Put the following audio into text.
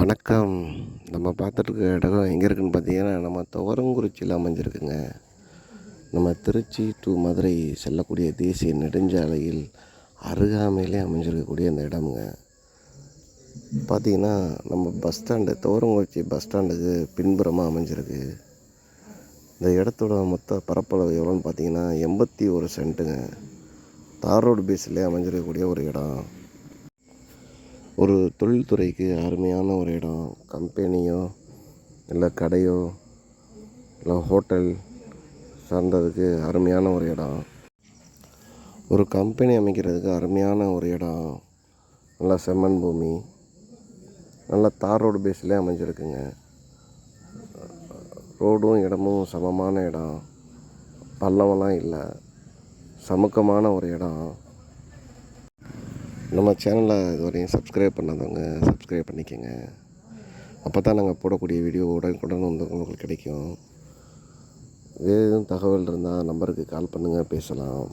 வணக்கம். நம்ம பார்த்துட்ருக்க இடம் எங்கே இருக்குன்னு பார்த்தீங்கன்னா நம்ம துவரங்குறிச்சியில் அமைஞ்சிருக்குங்க. நம்ம திருச்சி டு மதுரை செல்லக்கூடிய தேசிய நெடுஞ்சாலையில் அருகாமையிலே அமைஞ்சிருக்கக்கூடிய அந்த இடமுங்க. பார்த்தீங்கன்னா நம்ம பஸ் ஸ்டாண்டு துவரங்குறிச்சி பஸ் ஸ்டாண்டுக்கு பின்புறமாக அமைஞ்சிருக்கு. இந்த இடத்தோட மொத்த பரப்பளவு எவ்வளோன்னு பார்த்தீங்கன்னா எண்பத்தி ஒரு சென்ட்டுங்க தார் ரோடு பேஸ்லேயே அமைஞ்சிருக்கக்கூடிய ஒரு இடம். ஒரு தொழில்துறைக்கு அருமையான ஒரு இடம். கம்பெனியோ இல்லை கடையோ இல்லை ஹோட்டல் சார்ந்ததுக்கு அருமையான ஒரு இடம். ஒரு கம்பெனி அமைக்கிறதுக்கு அருமையான ஒரு இடம். நல்லா செம்மண் பூமி. நல்லா தார் ரோடு பேஸ்லேயே அமைஞ்சிருக்குங்க. ரோடும் இடமும் சமமான இடம். பள்ளமெல்லாம் இல்லை. சமுக்கமான ஒரு இடம். நம்ம சேனலை இதுவரையும் சப்ஸ்கிரைப் பண்ணாதவங்க சப்ஸ்கிரைப் பண்ணிக்கோங்க. அப்போ தான் நாங்கள் போடக்கூடிய வீடியோ உடனுக்குடன் வந்து உங்களுக்கு கிடைக்கும். வேறு எதுவும் தகவல் இருந்தால் நம்பருக்கு கால் பண்ணுங்கள் பேசலாம்.